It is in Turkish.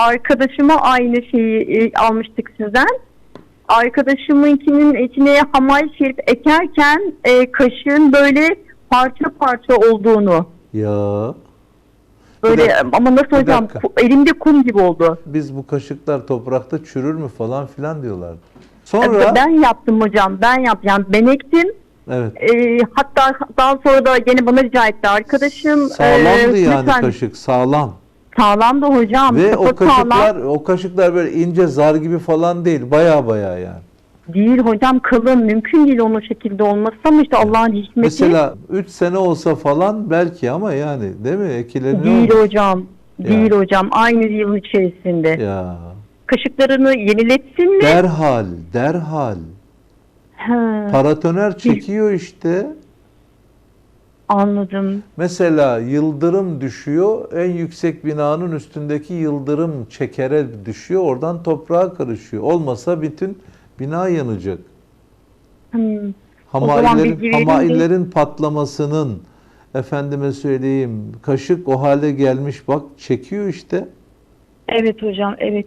arkadaşıma aynı şeyi e, almıştık sizden. Arkadaşımınkinin içine hamay şerif ekerken e, kaşığın böyle parça parça olduğunu. Ya Böyle dakika, ama nasıl hocam dakika. elimde kum gibi oldu. biz bu kaşıklar toprakta çürür mü falan filan diyorlar. Sonra E, Ben yaptım hocam ben yaptım. Yani ben ektim. evet E, hatta daha sonra da gene bana rica etti arkadaşım. sağlamdı e, yani lütfen- kaşık sağlam. Sağlamdı hocam. Ve o Sapı sağlam. kaşıklar o kaşıklar böyle ince zar gibi falan değil. Baya baya yani. Değil hocam kalın mümkün değil onun şekilde olması ama işte Allah'ın hikmeti Mesela 3 sene olsa falan belki ama yani değil mi? Ekileniyor. değil hocam. Ya. Değil hocam aynı yılın içerisinde. Ya. Kaşıklarını yeniletsin mi? Derhal, derhal. He, Paratoner çekiyor işte. Anladım. Mesela yıldırım düşüyor, en yüksek binanın üstündeki yıldırım çekere düşüyor, oradan toprağa karışıyor. Olmasa bütün bina yanacak. Hmm. Hamaillerin, hamaillerin patlamasının, efendime söyleyeyim, kaşık o hale gelmiş bak çekiyor işte. Evet hocam evet.